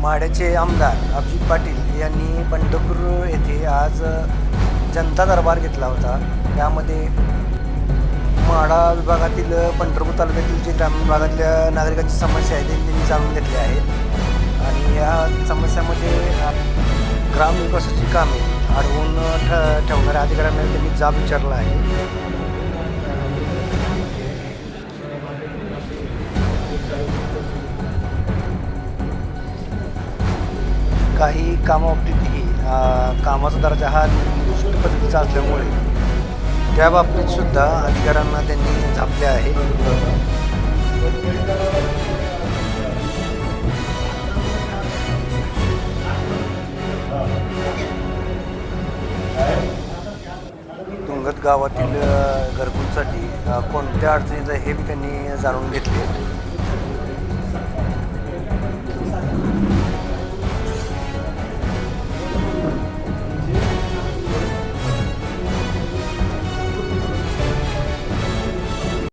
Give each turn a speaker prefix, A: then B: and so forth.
A: माड्याचे आमदार अभिजित पाटील यांनी पंढरपूर येथे आज जनता दरबार घेतला होता. त्यामध्ये माडा विभागातील पंढरपूर तालुक्यातील जे ग्रामीण भागातल्या नागरिकांची समस्या आहे ते त्यांनी जाणून घेतली आहे आणि या समस्यामध्ये ग्राम ग्रामविकासाची कामे अडवून ठ ठेवणाऱ्या अधिकाऱ्यांना त्यांनी जाब विचारला आहे. काही कामाबाबतीतही कामाचा दर्जा हा निकृष्ट पद्धतीचा असल्यामुळे त्या बाबतीत सुद्धा अधिकाऱ्यांना त्यांनी झापले आहे. तुंगत गावातील घरकुलसाठी कोणत्या अडचणीचं हे त्यांनी जाणून घेतले.